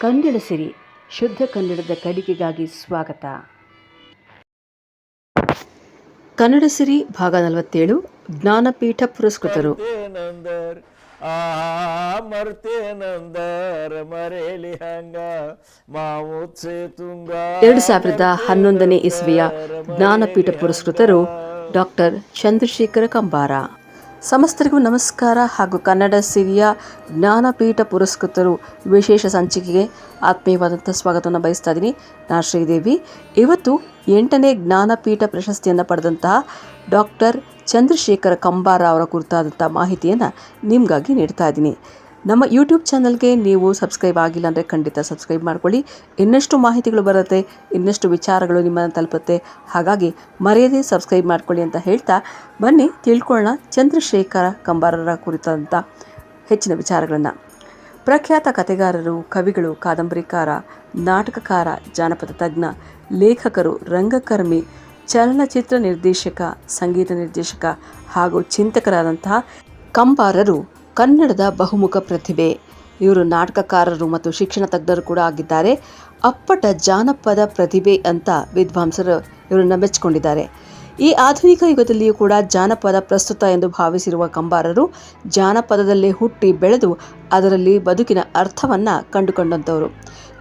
ಕನ್ನಡ ಸಿರಿ ಶುದ್ಧ ಕನ್ನಡದ ಕಡಿಕೆಗಾಗಿ ಸ್ವಾಗತ. ಕನ್ನಡ ಸಿರಿ ಭಾಗ ನಲವತ್ತೇಳು ಜ್ಞಾನಪೀಠ ಪುರಸ್ಕೃತರು. ಆ ಮರ್ತೇನಂದರ್ ಮರೇಲಿ ಹಂಗ ಎರಡು ಸಾವಿರದ ಹನ್ನೊಂದನೇ ಇಸ್ವಿಯ ಜ್ಞಾನಪೀಠ ಪುರಸ್ಕೃತರು ಡಾಕ್ಟರ್ ಚಂದ್ರಶೇಖರ ಕಂಬಾರ. ಸಮಸ್ತರಿಗೂ ನಮಸ್ಕಾರ ಹಾಗೂ ಕನ್ನಡ ಸಿರಿಯ ಜ್ಞಾನಪೀಠ ಪುರಸ್ಕೃತರು ವಿಶೇಷ ಸಂಚಿಕೆಗೆ ಆತ್ಮೀಯವಾದಂಥ ಸ್ವಾಗತವನ್ನು ಬಯಸ್ತಾ ಇದ್ದೀನಿ. ನಾನು ಶ್ರೀದೇವಿ. ಇವತ್ತು ಎಂಟನೇ ಜ್ಞಾನಪೀಠ ಪ್ರಶಸ್ತಿಯನ್ನು ಪಡೆದಂತಹ ಡಾಕ್ಟರ್ ಚಂದ್ರಶೇಖರ ಕಂಬಾರ ಅವರ ಕುರಿತಾದಂಥ ಮಾಹಿತಿಯನ್ನು ನಿಮಗಾಗಿ ನೀಡ್ತಾ ಇದ್ದೀನಿ. ನಮ್ಮ ಯೂಟ್ಯೂಬ್ ಚಾನಲ್ಗೆ ನೀವು ಸಬ್ಸ್ಕ್ರೈಬ್ ಆಗಿಲ್ಲ ಅಂದರೆ ಖಂಡಿತ ಸಬ್ಸ್ಕ್ರೈಬ್ ಮಾಡ್ಕೊಳ್ಳಿ. ಇನ್ನಷ್ಟು ಮಾಹಿತಿಗಳು ಬರುತ್ತೆ, ಇನ್ನಷ್ಟು ವಿಚಾರಗಳು ನಿಮ್ಮನ್ನು ತಲುಪುತ್ತೆ. ಹಾಗಾಗಿ ಮರೆಯದೇ ಸಬ್ಸ್ಕ್ರೈಬ್ ಮಾಡ್ಕೊಳ್ಳಿ ಅಂತ ಹೇಳ್ತಾ ಬನ್ನಿ, ತಿಳ್ಕೊಳ್ಳೋಣ ಚಂದ್ರಶೇಖರ ಕಂಬಾರರ ಕುರಿತಾದಂಥ ಹೆಚ್ಚಿನ ವಿಚಾರಗಳನ್ನು. ಪ್ರಖ್ಯಾತ ಕಥೆಗಾರರು, ಕವಿಗಳು, ಕಾದಂಬರಿಕಾರ, ನಾಟಕಕಾರ, ಜಾನಪದ ತಜ್ಞ, ಲೇಖಕರು, ರಂಗಕರ್ಮಿ, ಚಲನಚಿತ್ರ ನಿರ್ದೇಶಕ, ಸಂಗೀತ ನಿರ್ದೇಶಕ ಹಾಗೂ ಚಿಂತಕರಾದಂತಹ ಕಂಬಾರರು ಕನ್ನಡದ ಬಹುಮುಖ ಪ್ರತಿಭೆ. ಇವರು ನಾಟಕಕಾರರು ಮತ್ತು ಶಿಕ್ಷಣ ತಜ್ಞರು ಕೂಡ ಆಗಿದ್ದಾರೆ. ಅಪ್ಪಟ ಜಾನಪದ ಪ್ರತಿಭೆ ಅಂತ ವಿದ್ವಾಂಸರು ಇವರನ್ನು ಮೆಚ್ಚಿಕೊಂಡಿದ್ದಾರೆ. ಈ ಆಧುನಿಕ ಯುಗದಲ್ಲಿಯೂ ಕೂಡ ಜಾನಪದ ಪ್ರಸ್ತುತ ಎಂದು ಭಾವಿಸಿರುವ ಕಂಬಾರರು ಜಾನಪದದಲ್ಲೇ ಹುಟ್ಟಿ ಬೆಳೆದು ಅದರಲ್ಲಿ ಬದುಕಿನ ಅರ್ಥವನ್ನು ಕಂಡುಕೊಂಡಂಥವರು.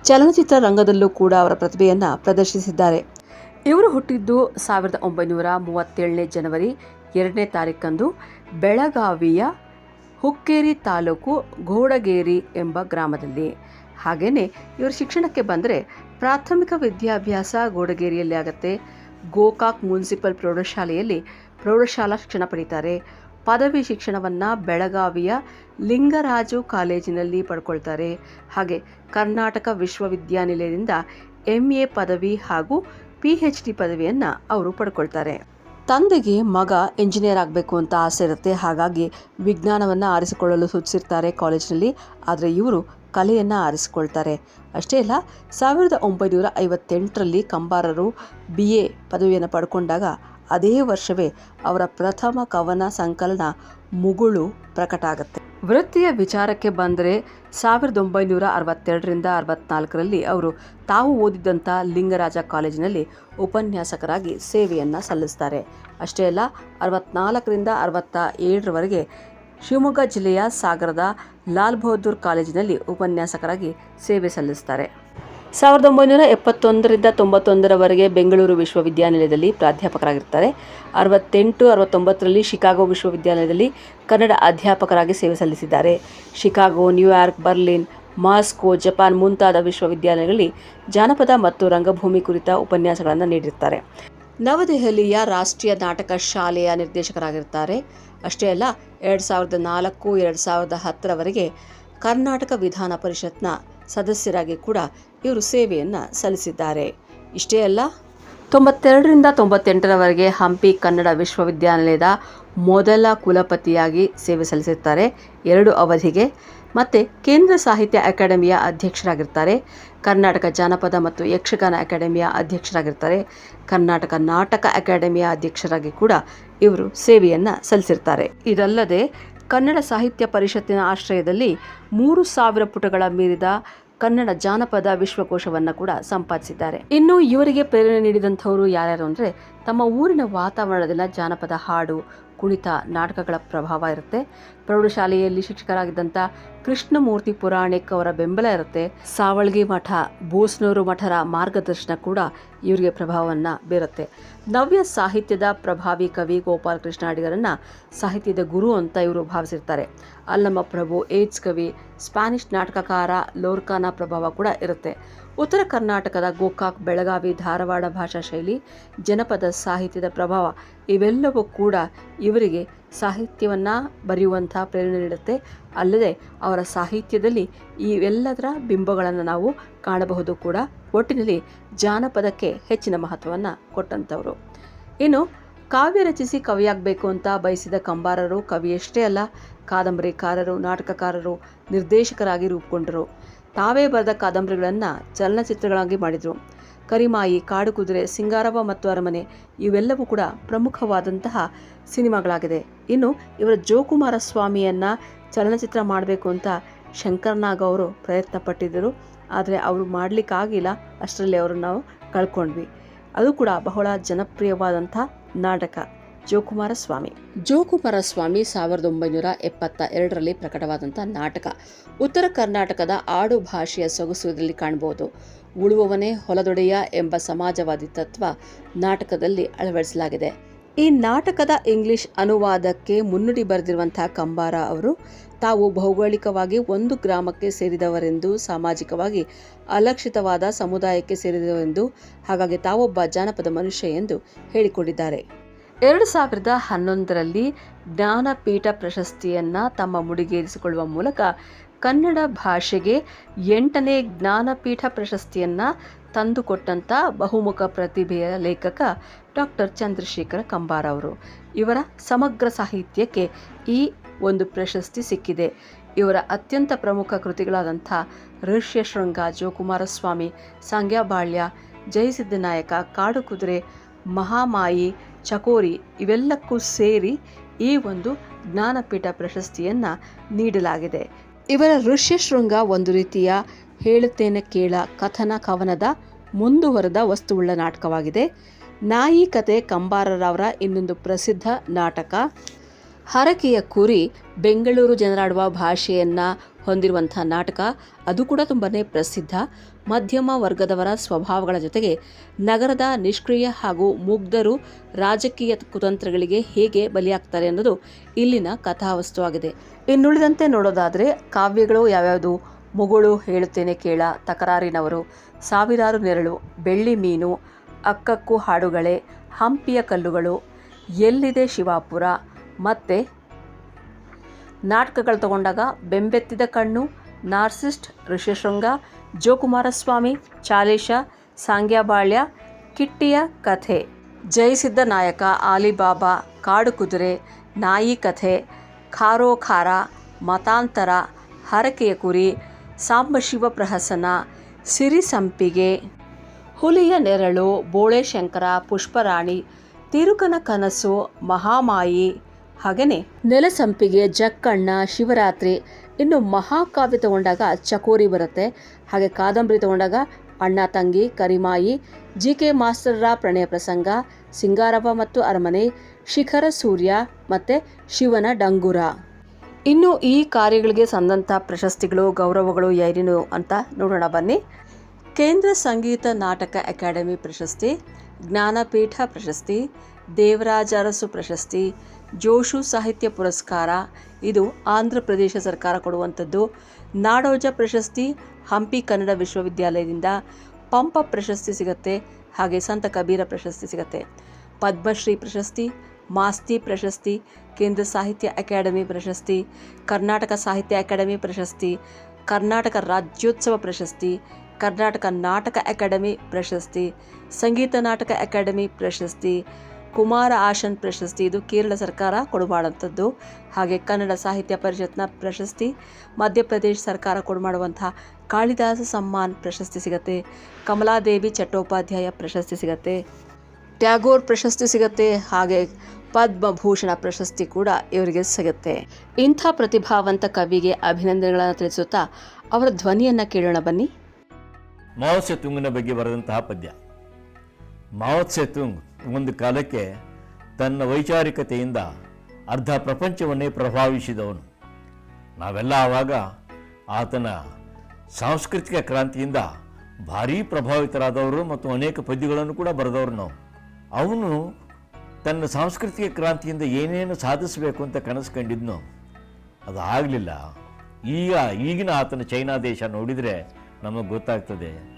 ಚಲನಚಿತ್ರ ರಂಗದಲ್ಲೂ ಕೂಡ ಅವರ ಪ್ರತಿಭೆಯನ್ನು ಪ್ರದರ್ಶಿಸಿದ್ದಾರೆ. ಇವರು ಹುಟ್ಟಿದ್ದು ಸಾವಿರದ ಒಂಬೈನೂರ ಮೂವತ್ತೇಳನೇ ಜನವರಿ ಎರಡನೇ ತಾರೀಕಂದು ಬೆಳಗಾವಿಯ ಹುಕ್ಕೇರಿ ತಾಲೂಕು ಘೋಡಗೇರಿ ಎಂಬ ಗ್ರಾಮದಲ್ಲಿ. ಹಾಗೆಯೇ ಇವರ ಶಿಕ್ಷಣಕ್ಕೆ ಬಂದರೆ ಪ್ರಾಥಮಿಕ ವಿದ್ಯಾಭ್ಯಾಸ ಗೋಡಗೇರಿಯಲ್ಲಿ ಆಗುತ್ತೆ. ಗೋಕಾಕ್ ಮುನ್ಸಿಪಲ್ ಪ್ರೌಢಶಾಲೆಯಲ್ಲಿ ಪ್ರೌಢಶಾಲಾ ಶಿಕ್ಷಣ ಪಡೀತಾರೆ. ಪದವಿ ಶಿಕ್ಷಣವನ್ನು ಬೆಳಗಾವಿಯ ಲಿಂಗರಾಜು ಕಾಲೇಜಿನಲ್ಲಿ ಪಡ್ಕೊಳ್ತಾರೆ. ಹಾಗೆ ಕರ್ನಾಟಕ ವಿಶ್ವವಿದ್ಯಾನಿಲಯದಿಂದ ಎಂ ಎ ಪದವಿ ಹಾಗೂ ಪಿ ಹೆಚ್ ಡಿ ಪದವಿಯನ್ನು ಅವರು ಪಡ್ಕೊಳ್ತಾರೆ. ತಂದೆಗೆ ಮಗ ಇಂಜಿನಿಯರ್ ಆಗಬೇಕು ಅಂತ ಆಸೆ ಇರುತ್ತೆ. ಹಾಗಾಗಿ ವಿಜ್ಞಾನವನ್ನು ಆರಿಸಿಕೊಳ್ಳಲು ಸೂಚಿಸಿರ್ತಾರೆ ಕಾಲೇಜಿನಲ್ಲಿ. ಆದರೆ ಇವರು ಕಲೆಯನ್ನು ಆರಿಸಿಕೊಳ್ತಾರೆ. ಅಷ್ಟೇ ಅಲ್ಲ, ಸಾವಿರದ ಒಂಬೈನೂರ ಐವತ್ತೆಂಟರಲ್ಲಿ ಕಂಬಾರರು ಬಿ ಎ ಪದವಿಯನ್ನು ಪಡ್ಕೊಂಡಾಗ ಅದೇ ವರ್ಷವೇ ಅವರ ಪ್ರಥಮ ಕವನ ಸಂಕಲನ ಮುಗುಳು ಪ್ರಕಟ ಆಗುತ್ತೆ. ವೃತ್ತಿಯ ವಿಚಾರಕ್ಕೆ ಬಂದರೆ ಸಾವಿರದ ಒಂಬೈನೂರ ಅರವತ್ತೆರಡರಿಂದ ಅರವತ್ನಾಲ್ಕರಲ್ಲಿ ಅವರು ತಾವು ಓದಿದ್ದಂಥ ಲಿಂಗರಾಜ ಕಾಲೇಜಿನಲ್ಲಿ ಉಪನ್ಯಾಸಕರಾಗಿ ಸೇವೆಯನ್ನು ಸಲ್ಲಿಸ್ತಾರೆ. ಅಷ್ಟೇ ಅಲ್ಲ, ಅರವತ್ನಾಲ್ಕರಿಂದ ಅರವತ್ತ ಏಳರವರೆಗೆ ಶಿವಮೊಗ್ಗ ಜಿಲ್ಲೆಯ ಸಾಗರದ ಲಾಲ್ ಬಹದ್ದೂರ್ ಕಾಲೇಜಿನಲ್ಲಿ ಉಪನ್ಯಾಸಕರಾಗಿ ಸೇವೆ ಸಲ್ಲಿಸ್ತಾರೆ. ಸಾವಿರದ ಒಂಬೈನೂರ ಎಪ್ಪತ್ತೊಂದರಿಂದ ತೊಂಬತ್ತೊಂದರವರೆಗೆ ಬೆಂಗಳೂರು ವಿಶ್ವವಿದ್ಯಾನಿಲಯದಲ್ಲಿ ಪ್ರಾಧ್ಯಾಪಕರಾಗಿರ್ತಾರೆ. ಅರವತ್ತೆಂಟು, ಅರವತ್ತೊಂಬತ್ತರಲ್ಲಿ ಶಿಕಾಗೋ ವಿಶ್ವವಿದ್ಯಾಲಯದಲ್ಲಿ ಕನ್ನಡ ಅಧ್ಯಾಪಕರಾಗಿ ಸೇವೆ ಸಲ್ಲಿಸಿದ್ದಾರೆ. Chicago, New York, Berlin, Moscow, Japan ಮುಂತಾದ ವಿಶ್ವವಿದ್ಯಾಲಯಗಳಲ್ಲಿ ಜಾನಪದ ಮತ್ತು ರಂಗಭೂಮಿ ಕುರಿತ ಉಪನ್ಯಾಸಗಳನ್ನು ನೀಡಿರ್ತಾರೆ. ನವದೆಹಲಿಯ ರಾಷ್ಟ್ರೀಯ ನಾಟಕ ಶಾಲೆಯ ನಿರ್ದೇಶಕರಾಗಿರ್ತಾರೆ. ಅಷ್ಟೇ ಅಲ್ಲ, ಎರಡು ಸಾವಿರದ ನಾಲ್ಕು, ಎರಡು ಸಾವಿರದ ಹತ್ತರವರೆಗೆ ಕರ್ನಾಟಕ ವಿಧಾನ ಪರಿಷತ್ನ ಸದಸ್ಯರಾಗಿ ಕೂಡ ಇವರು ಸೇವೆಯನ್ನು ಸಲ್ಲಿಸಿದ್ದಾರೆ. ಇಷ್ಟೇ ಅಲ್ಲ, ತೊಂಬತ್ತೆರಡರಿಂದ ತೊಂಬತ್ತೆಂಟರವರೆಗೆ ಹಂಪಿ ಕನ್ನಡ ವಿಶ್ವವಿದ್ಯಾನಿಲಯದ ಮೊದಲ ಕುಲಪತಿಯಾಗಿ ಸೇವೆ ಸಲ್ಲಿಸುತ್ತಾರೆ. ಎರಡು ಅವಧಿಗೆ ಮತ್ತು ಕೇಂದ್ರ ಸಾಹಿತ್ಯ ಅಕಾಡೆಮಿಯ ಅಧ್ಯಕ್ಷರಾಗಿರ್ತಾರೆ. ಕರ್ನಾಟಕ ಜಾನಪದ ಮತ್ತು ಯಕ್ಷಗಾನ ಅಕಾಡೆಮಿಯ ಅಧ್ಯಕ್ಷರಾಗಿರ್ತಾರೆ. ಕರ್ನಾಟಕ ನಾಟಕ ಅಕಾಡೆಮಿಯ ಅಧ್ಯಕ್ಷರಾಗಿ ಕೂಡ ಇವರು ಸೇವೆಯನ್ನು ಸಲ್ಲಿಸಿರ್ತಾರೆ. ಇದಲ್ಲದೆ ಕನ್ನಡ ಸಾಹಿತ್ಯ ಪರಿಷತ್ತಿನ ಆಶ್ರಯದಲ್ಲಿ ಮೂರು ಸಾವಿರ ಪುಟಗಳ ಮೀರಿದ ಕನ್ನಡ ಜಾನಪದ ವಿಶ್ವಕೋಶವನ್ನು ಕೂಡ ಸಂಪಾದಿಸಿದ್ದಾರೆ. ಇನ್ನು ಇವರಿಗೆ ಪ್ರೇರಣೆ ನೀಡಿದಂಥವರು ಯಾರ್ಯಾರು ಅಂದರೆ, ತಮ್ಮ ಊರಿನ ವಾತಾವರಣದಲ್ಲ ಜಾನಪದ ಹಾಡು ಕುಣಿತ ನಾಟಕಗಳ ಪ್ರಭಾವ ಇರುತ್ತೆ. ಪ್ರೌಢಶಾಲೆಯಲ್ಲಿ ಶಿಕ್ಷಕರಾಗಿದ್ದಂಥ ಕೃಷ್ಣಮೂರ್ತಿ ಪುರಾಣಿಕ್ ಅವರ ಬೆಂಬಲ ಇರುತ್ತೆ. ಸಾವಳ್ಗಿ ಮಠ ಬೋಸ್ನೂರು ಮಠರ ಮಾರ್ಗದರ್ಶನ ಕೂಡ ಇವರಿಗೆ ಪ್ರಭಾವವನ್ನು ಬೀರುತ್ತೆ. ನವ್ಯ ಸಾಹಿತ್ಯದ ಪ್ರಭಾವಿ ಕವಿ ಗೋಪಾಲ ಕೃಷ್ಣ ಅಡಿಗರನ್ನು ಸಾಹಿತ್ಯದ ಗುರು ಅಂತ ಇವರು ಭಾವಿಸಿರ್ತಾರೆ. ಅಲ್ಲಮ್ಮ ಪ್ರಭು, ಏಡ್ಸ್ ಕವಿ, ಸ್ಪ್ಯಾನಿಷ್ ನಾಟಕಕಾರ ಲೋರ್ಕಾನ ಪ್ರಭಾವ ಕೂಡ ಇರುತ್ತೆ. ಉತ್ತರ ಕರ್ನಾಟಕದ ಗೋಕಾಕ್ ಬೆಳಗಾವಿ ಧಾರವಾಡ ಭಾಷಾ ಶೈಲಿ, ಜನಪದ ಸಾಹಿತ್ಯದ ಪ್ರಭಾವ, ಇವೆಲ್ಲವೂ ಕೂಡ ಇವರಿಗೆ ಸಾಹಿತ್ಯವನ್ನು ಬರೆಯುವಂಥ ಪ್ರೇರಣೆ ನೀಡುತ್ತೆ. ಅಲ್ಲದೆ ಅವರ ಸಾಹಿತ್ಯದಲ್ಲಿ ಇವೆಲ್ಲದರ ಬಿಂಬಗಳನ್ನು ನಾವು ಕಾಣಬಹುದು ಕೂಡ. ಒಟ್ಟಿನಲ್ಲಿ ಜಾನಪದಕ್ಕೆ ಹೆಚ್ಚಿನ ಮಹತ್ವವನ್ನು ಕೊಟ್ಟಂಥವರು. ಇನ್ನು ಕಾವ್ಯ ರಚಿಸಿ ಕವಿಯಾಗಬೇಕು ಅಂತ ಬಯಸಿದ ಕಂಬಾರರು ಕವಿಯಷ್ಟೇ ಅಲ್ಲ, ಕಾದಂಬರಿಕಾರರು, ನಾಟಕಕಾರರು, ನಿರ್ದೇಶಕರಾಗಿ ರೂಪುಗೊಂಡರು. ತಾವೇ ಬರೆದ ಕಾದಂಬರಿಗಳನ್ನು ಚಲನಚಿತ್ರಗಳಾಗಿ ಮಾಡಿದರು. ಕರಿಮಾಯಿ ಕಾಡು ಕುದುರೆ ಸಿಂಗಾರವ ಮತ್ತು ಅರಮನೆ ಇವೆಲ್ಲವೂ ಕೂಡ ಪ್ರಮುಖವಾದಂತಹ ಸಿನಿಮಾಗಳಾಗಿದೆ. ಇನ್ನು ಇವರ ಜೋಕುಮಾರ ಸ್ವಾಮಿಯನ್ನು ಚಲನಚಿತ್ರ ಮಾಡಬೇಕು ಅಂತ ಶಂಕರ್ನಾಗ್ ಅವರು ಪ್ರಯತ್ನ ಪಟ್ಟಿದ್ದರು ಆದರೆ ಅವರು ಮಾಡಲಿಕ್ಕಾಗಿಲ್ಲ, ಅಷ್ಟರಲ್ಲಿ ಅವರು ನಾವು ಕಳ್ಕೊಂಡ್ವಿ. ಅದು ಕೂಡ ಬಹಳ ಜನಪ್ರಿಯವಾದಂಥ ನಾಟಕ. ಜೋಕುಮಾರ ಸ್ವಾಮಿ ಜೋಕುಮಾರ ಸ್ವಾಮಿ ಸಾವಿರದ ಒಂಬೈನೂರ ಎಪ್ಪತ್ತ ಎರಡರಲ್ಲಿ ಪ್ರಕಟವಾದಂಥ ನಾಟಕ. ಉತ್ತರ ಕರ್ನಾಟಕದ ಆಡು ಭಾಷೆಯ ಸೊಗಸು ಕಾಣಬಹುದು ಉಳುವವನೇ ಹೊಲದೊಡೆಯ ಎಂಬ ಸಮಾಜವಾದಿ ತತ್ವ ನಾಟಕದಲ್ಲಿ ಅಳವಡಿಸಲಾಗಿದೆ. ಈ ನಾಟಕದ ಇಂಗ್ಲಿಷ್ ಅನುವಾದಕ್ಕೆ ಮುನ್ನುಡಿ ಬರೆದಿರುವಂತಹ ಕಂಬಾರ ಅವರು, ತಾವು ಭೌಗೋಳಿಕವಾಗಿ ಒಂದು ಗ್ರಾಮಕ್ಕೆ ಸೇರಿದವರೆಂದು, ಸಾಮಾಜಿಕವಾಗಿ ಅಲಕ್ಷಿತವಾದ ಸಮುದಾಯಕ್ಕೆ ಸೇರಿದವರೆಂದು, ಹಾಗಾಗಿ ತಾವೊಬ್ಬ ಜಾನಪದ ಮನುಷ್ಯ ಎಂದು ಹೇಳಿಕೊಂಡಿದ್ದಾರೆ. ಎರಡು ಸಾವಿರದ ಹನ್ನೊಂದರಲ್ಲಿ ಜ್ಞಾನಪೀಠ ಪ್ರಶಸ್ತಿಯನ್ನು ತಮ್ಮ ಮುಡಿಗೇರಿಸಿಕೊಳ್ಳುವ ಮೂಲಕ ಕನ್ನಡ ಭಾಷೆಗೆ ಎಂಟನೇ ಜ್ಞಾನಪೀಠ ಪ್ರಶಸ್ತಿಯನ್ನು ತಂದುಕೊಟ್ಟಂಥ ಬಹುಮುಖ ಪ್ರತಿಭೆಯ ಲೇಖಕ ಡಾಕ್ಟರ್ ಚಂದ್ರಶೇಖರ ಕಂಬಾರ ಅವರು. ಇವರ ಸಮಗ್ರ ಸಾಹಿತ್ಯಕ್ಕೆ ಈ ಒಂದು ಪ್ರಶಸ್ತಿ ಸಿಕ್ಕಿದೆ. ಇವರ ಅತ್ಯಂತ ಪ್ರಮುಖ ಕೃತಿಗಳಾದಂಥ ಋಷ್ಯ ಶೃಂಗ, ಜೋಕುಮಾರಸ್ವಾಮಿ ಸಂಗ್ಯಾಬಾಳ್ಯ ಜಯಸಿದ್ದನಾಯಕ ಕಾಡು ಕುದುರೆ, ಮಹಾಮಾಯಿ ಚಕೋರಿ ಇವೆಲ್ಲಕ್ಕೂ ಸೇರಿ ಈ ಒಂದು ಜ್ಞಾನಪೀಠ ಪ್ರಶಸ್ತಿಯನ್ನು ನೀಡಲಾಗಿದೆ. ಇವರ ಋಷ್ಯಶೃಂಗ ಒಂದು ರೀತಿಯ ಹೇಳುತ್ತೇನೆ ಕೇಳ ಕಥನ ಕವನದ ಮುಂದುವರೆದ ವಸ್ತುವುಳ್ಳ ನಾಟಕವಾಗಿದೆ. ನಾಯಿ ಕತೆ ಕಂಬಾರರವರ ಇನ್ನೊಂದು ಪ್ರಸಿದ್ಧ ನಾಟಕ. ಹರಕೆಯ ಕುರಿ ಬೆಂಗಳೂರು ಜನರಾಡುವ ಭಾಷೆಯನ್ನು ಹೊಂದಿರುವಂಥ ನಾಟಕ ಅದು ಕೂಡ ತುಂಬಾ ಪ್ರಸಿದ್ಧ. ಮಧ್ಯಮ ವರ್ಗದವರ ಸ್ವಭಾವಗಳ ಜೊತೆಗೆ ನಗರದ ನಿಷ್ಕ್ರಿಯ ಹಾಗೂ ಮುಗ್ಧರು ರಾಜಕೀಯ ಕುತಂತ್ರಗಳಿಗೆ ಹೇಗೆ ಬಲಿಯಾಗ್ತಾರೆ ಅನ್ನೋದು ಇಲ್ಲಿನ ಕಥಾವಸ್ತುವಾಗಿದೆ ಇನ್ನುಳಿದಂತೆ ನೋಡೋದಾದರೆ ಕಾವ್ಯಗಳು ಯಾವ್ಯಾವುದು? ಮುಗುಳು ಹೇಳುತ್ತೇನೆ ಕೇಳ ತಕರಾರಿನವರು. ಸಾವಿರಾರು ನೆರಳು, ಬೆಳ್ಳಿ ಮೀನು, ಅಕ್ಕಕ್ಕು ಹಾಡುಗಳೇ, ಹಂಪಿಯ ಕಲ್ಲುಗಳು, ಎಲ್ಲಿದೆ ಶಿವಾಪುರ, ಮತ್ತು ನಾಟಕಗಳು ತಗೊಂಡಾಗ ಬೆಂಬೆತ್ತಿದ ಕಣ್ಣು, ನಾರ್ಸಿಸ್ಟ್ ಋಷಶೃಂಗ, ಜೋಕುಮಾರಸ್ವಾಮಿ, ಚಾಲೇಶ, ಸಾಂಗ್ಯಾಬಾಳ್ಯ, ಕಿಟ್ಟಿಯ ಕಥೆ ಜಯಿಸಿದ್ದ ನಾಯಕ, ಆಲಿಬಾಬಾ, ಕಾಡು ಕುದುರೆ, ನಾಯಿ ಕಥೆ, ಖಾರೋ ಖಾರ, ಮತಾಂತರ, ಹರಕೆಯ ಕುರಿ ಸಾಂಬಶಿವ ಪ್ರಹಸನ, ಸಿರಿ ಸಂಪಿಗೆ, ಹುಲಿಯ ನೆರಳು, ಬೋಳೆ ಶಂಕರ, ಪುಷ್ಪರಾಣಿ, ತಿರುಕನ ಕನಸು, ಮಹಾಮಾಯಿ ಹಾಗೆಯೇ ನೆಲಸಂಪಿಗೆ ಜಕ್ಕಣ್ಣ ಶಿವರಾತ್ರಿ, ಇನ್ನು ಮಹಾಕಾವ್ಯ ತಗೊಂಡಾಗ ಚಕೋರಿ ಬರುತ್ತೆ. ಹಾಗೆ ಕಾದಂಬರಿ ತಗೊಂಡಾಗ ಅಣ್ಣ ತಂಗಿ, ಕರಿಮಾಯಿ ಜಿ ಕೆ ಮಾಸ್ಟರ್ರ ಪ್ರಣಯ ಪ್ರಸಂಗ ಸಿಂಗಾರವ ಮತ್ತು ಅರಮನೆ, ಶಿಖರ ಸೂರ್ಯ ಮತ್ತು ಶಿವನ ಡಂಗುರ. ಇನ್ನು ಈ ಕಾರ್ಯಗಳಿಗೆ ಸಂದಂಥ ಪ್ರಶಸ್ತಿಗಳು, ಗೌರವಗಳು ಏನೇನು ಅಂತ ನೋಡೋಣ ಬನ್ನಿ. ಕೇಂದ್ರ ಸಂಗೀತ ನಾಟಕ ಅಕಾಡೆಮಿ ಪ್ರಶಸ್ತಿ, ಜ್ಞಾನಪೀಠ ಪ್ರಶಸ್ತಿ, ದೇವರಾಜ ಅರಸು ಪ್ರಶಸ್ತಿ ಜೋಶು ಸಾಹಿತ್ಯ ಪುರಸ್ಕಾರ. ಇದು ಆಂಧ್ರ ಪ್ರದೇಶ ಸರ್ಕಾರ ಕೊಡುವಂಥದ್ದು. ನಾಡೋಜ ಪ್ರಶಸ್ತಿ ಹಂಪಿ ಕನ್ನಡ ವಿಶ್ವವಿದ್ಯಾಲಯದಿಂದ ಪಂಪ ಪ್ರಶಸ್ತಿ ಸಿಗತ್ತೆ, ಹಾಗೆ ಸಂತ ಕಬೀರ ಪ್ರಶಸ್ತಿ ಸಿಗತ್ತೆ. ಪದ್ಮಶ್ರೀ ಪ್ರಶಸ್ತಿ, ಮಾಸ್ತಿ ಪ್ರಶಸ್ತಿ, ಕೇಂದ್ರ ಸಾಹಿತ್ಯ ಅಕಾಡೆಮಿ ಪ್ರಶಸ್ತಿ, ಕರ್ನಾಟಕ ಸಾಹಿತ್ಯ ಅಕಾಡೆಮಿ ಪ್ರಶಸ್ತಿ, ಕರ್ನಾಟಕ ರಾಜ್ಯೋತ್ಸವ ಪ್ರಶಸ್ತಿ, ಕರ್ನಾಟಕ ನಾಟಕ ಅಕಾಡೆಮಿ ಪ್ರಶಸ್ತಿ, ಸಂಗೀತ ನಾಟಕ ಅಕಾಡೆಮಿ ಪ್ರಶಸ್ತಿ ಕುಮಾರ ಆಶನ್ ಪ್ರಶಸ್ತಿ. ಇದು ಕೇರಳ ಸರ್ಕಾರ ಕೊಡಮಾಡುವಂಥದ್ದು ಹಾಗೆ ಕನ್ನಡ ಸಾಹಿತ್ಯ ಪರಿಷತ್ನ ಪ್ರಶಸ್ತಿ, ಮಧ್ಯಪ್ರದೇಶ ಸರ್ಕಾರ ಕೊಡುಮಾಡುವಂತಹ ಕಾಳಿದಾಸ ಸಮ್ಮಾನ್ ಪ್ರಶಸ್ತಿ ಸಿಗತ್ತೆ. ಕಮಲಾದೇವಿ ಚಟ್ಟೋಪಾಧ್ಯಾಯ ಪ್ರಶಸ್ತಿ ಸಿಗತ್ತೆ. ಟ್ಯಾಗೋರ್ ಪ್ರಶಸ್ತಿ ಸಿಗತ್ತೆ. ಹಾಗೆ ಪದ್ಮಭೂಷಣ ಪ್ರಶಸ್ತಿ ಕೂಡ ಇವರಿಗೆ ಸಿಗುತ್ತೆ. ಇಂಥ ಪ್ರತಿಭಾವಂತ ಕವಿಗೆ ಅಭಿನಂದನೆಗಳನ್ನು ತಿಳಿಸುತ್ತಾ ಅವರ ಧ್ವನಿಯನ್ನು ಕೇಳೋಣ ಬನ್ನಿ. ಮಾವತ್ಸ್ಯ ತುಂಗಿನ ಬಗ್ಗೆ ಬರೆದಂತಹ ಪದ್ಯ. ಮಾವತ್ಸ್ಯ ಸೆತುಂಗ್ ಒಂದು ಕಾಲಕ್ಕೆ ತನ್ನ ವೈಚಾರಿಕತೆಯಿಂದ ಅರ್ಧ ಪ್ರಪಂಚವನ್ನೇ ಪ್ರಭಾವಿಸಿದವನು. ನಾವೆಲ್ಲ ಆವಾಗ ಆತನ ಸಾಂಸ್ಕೃತಿಕ ಕ್ರಾಂತಿಯಿಂದ ಭಾರೀ ಪ್ರಭಾವಿತರಾದವರು ಮತ್ತು ಅನೇಕ ಪದ್ಯಗಳನ್ನು ಕೂಡ ಬರೆದವರು ನಾವು. ಅವನು ತನ್ನ ಸಾಂಸ್ಕೃತಿಕ ಕ್ರಾಂತಿಯಿಂದ ಏನೇನು ಸಾಧಿಸಬೇಕು ಅಂತ ಕನಸು ಕಂಡಿದ್ನೋ ಅದು ಆಗಲಿಲ್ಲ. ಈಗ ಈಗಿನ ಆತನ ಚೈನಾ ದೇಶ ನೋಡಿದರೆ ನಮಗೆ ಗೊತ್ತಾಗ್ತದೆ.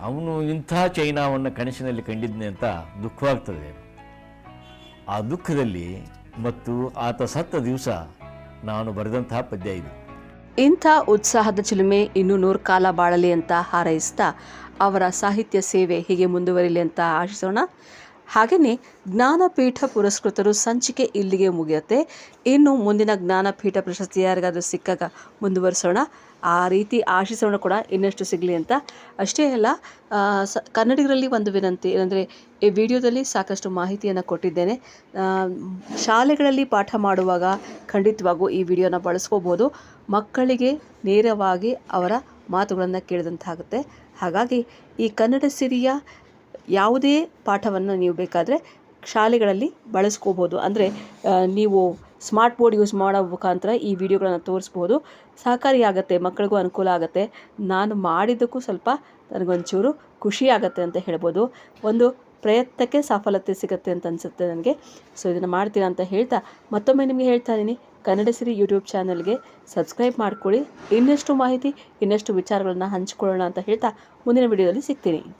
ಅವನು ಇಂಥ ಚೈನಾವನ್ನು ಕನಸಿನಲ್ಲಿ ಕಂಡಿದ್ನೆ ಅಂತ ದುಃಖವಾಗ್ತದೆ. ಆ ದುಃಖದಲ್ಲಿ ಮತ್ತು ಆತ ಸತ್ತ ದಿವಸ ನಾನು ಬರೆದಂತಹ ಪದ್ಯ ಇದು. ಇಂಥ ಉತ್ಸಾಹದ ಚಿಲುಮೆ ಇನ್ನೂ ನೂರು ಕಾಲ ಬಾಳಲಿ ಅಂತ ಹಾರೈಸ್ತಾ ಅವರ ಸಾಹಿತ್ಯ ಸೇವೆ ಹೀಗೆ ಮುಂದುವರಿಲಿ ಅಂತ ಆಶಿಸೋಣ. ಹಾಗೆಯೇ ಜ್ಞಾನಪೀಠ ಪುರಸ್ಕೃತರು ಸಂಚಿಕೆ ಇಲ್ಲಿಗೆ ಮುಗಿಯುತ್ತೆ. ಇನ್ನು ಮುಂದಿನ ಜ್ಞಾನಪೀಠ ಪ್ರಶಸ್ತಿ ಯಾರಿಗಾದರೂ ಸಿಕ್ಕಾಗ ಮುಂದುವರಿಸೋಣ. ಆ ರೀತಿ ಆಶಿಸೋಣ ಕೂಡ ಇನ್ನಷ್ಟು ಸಿಗಲಿ ಅಂತ. ಅಷ್ಟೇ ಅಲ್ಲ ಸ, ಕನ್ನಡಿಗರಲ್ಲಿ ಒಂದು ವಿನಂತಿ, ಏನಂದರೆ ಈ ವಿಡಿಯೋದಲ್ಲಿ ಸಾಕಷ್ಟು ಮಾಹಿತಿಯನ್ನು ಕೊಟ್ಟಿದ್ದೇನೆ. ಶಾಲೆಗಳಲ್ಲಿ ಪಾಠ ಮಾಡುವಾಗ ಖಂಡಿತವಾಗೂ ಈ ವಿಡಿಯೋನ ಬಳಸ್ಕೋಬೋದು. ಮಕ್ಕಳಿಗೆ ನೇರವಾಗಿ ಅವರ ಮಾತುಗಳನ್ನು ಕೇಳಿದಂತಾಗುತ್ತೆ. ಹಾಗಾಗಿ ಈ ಕನ್ನಡ ಸಿರಿಯ ಯಾವುದೇ ಪಾಠವನ್ನು ನೀವು ಬೇಕಾದರೆ ಶಾಲೆಗಳಲ್ಲಿ ಬಳಸ್ಕೋಬೋದು. ಅಂದರೆ ನೀವು ಸ್ಮಾರ್ಟ್ ಬೋರ್ಡ್ ಯೂಸ್ ಮಾಡೋ ಮುಖಾಂತರ ಈ ವಿಡಿಯೋಗಳನ್ನು ತೋರಿಸ್ಬೋದು. ಸಹಕಾರಿಯಾಗತ್ತೆ ಮಕ್ಕಳಿಗೂ ಅನುಕೂಲ ಆಗುತ್ತೆ. ನಾನು ಮಾಡಿದ್ದಕ್ಕೂ ಸ್ವಲ್ಪ ನನಗೊಂಚೂರು ಖುಷಿ ಆಗುತ್ತೆ ಅಂತ ಹೇಳ್ಬೋದು. ಒಂದು ಪ್ರಯತ್ನಕ್ಕೆ ಸಫಲತೆ ಸಿಗುತ್ತೆ ಅಂತ ಅನಿಸುತ್ತೆ ನನಗೆ. ಸೊ, ಇದನ್ನು ಮಾಡ್ತೀರಾ ಅಂತ ಹೇಳ್ತಾ ಮತ್ತೊಮ್ಮೆ ನಿಮಗೆ ಹೇಳ್ತಾ ಇದ್ದೀನಿ. ಕನ್ನಡ ಸಿರಿ ಯೂಟ್ಯೂಬ್ ಚಾನಲ್ಗೆ ಸಬ್ಸ್ಕ್ರೈಬ್ ಮಾಡ್ಕೊಳ್ಳಿ. ಇನ್ನಷ್ಟು ಮಾಹಿತಿ, ಇನ್ನಷ್ಟು ವಿಚಾರಗಳನ್ನು ಹಂಚ್ಕೊಳ್ಳೋಣ ಅಂತ ಹೇಳ್ತಾ ಮುಂದಿನ ವಿಡಿಯೋದಲ್ಲಿ ಸಿಗ್ತೀನಿ.